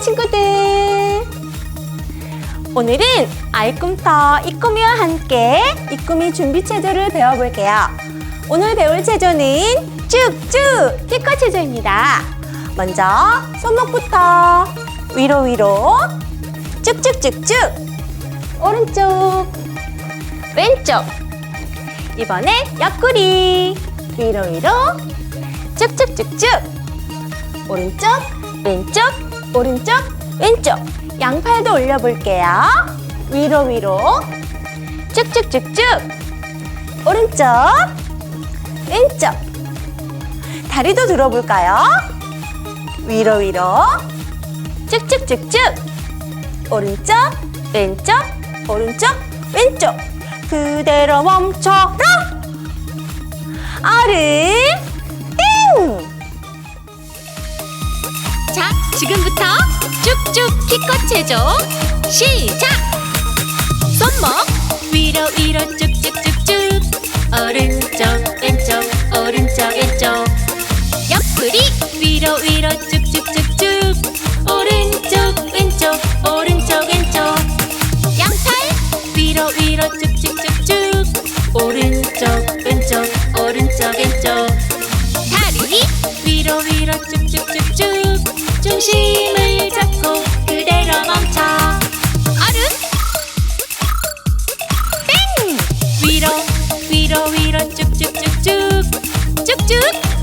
친구들! 오늘은 아이꿈터 이꿈이와 함께 이꿈이 준비 체조를 배워볼게요. 오늘 배울 체조는 쭉쭉 키커 체조입니다. 먼저 손목부터 위로 위로. 쭉쭉쭉쭉. 오른쪽. 왼쪽. 이번에 옆구리. 위로 위로. 쭉쭉쭉쭉. 오른쪽. 왼쪽 오른쪽 왼쪽. 양팔도 올려볼게요. 위로 위로. 쭉쭉쭉쭉. 오른쪽 왼쪽. 다리도 들어볼까요? 위로 위로. 쭉쭉쭉쭉. 오른쪽 왼쪽. 오른쪽 왼쪽. 그대로 멈춰라. 아름 자, 지금부터 쭉쭉 키커 체조 시작! 손목 위로 위로 쭉쭉쭉쭉. 오른쪽 왼쪽 오른쪽 왼쪽. 옆구리 위로 위로 쭉쭉쭉쭉. 오른쪽 왼쪽 오른쪽 왼쪽. 양팔 위로 위로 쭉쭉쭉쭉. 오른쪽 왼쪽 오른쪽 왼쪽. 다리 위로 위로 쭉쭉쭉쭉 중심을 잡고 그대로 멈춰. 얼음. 땡 위로 위로 위로 쭉쭉쭉쭉. 쭉쭉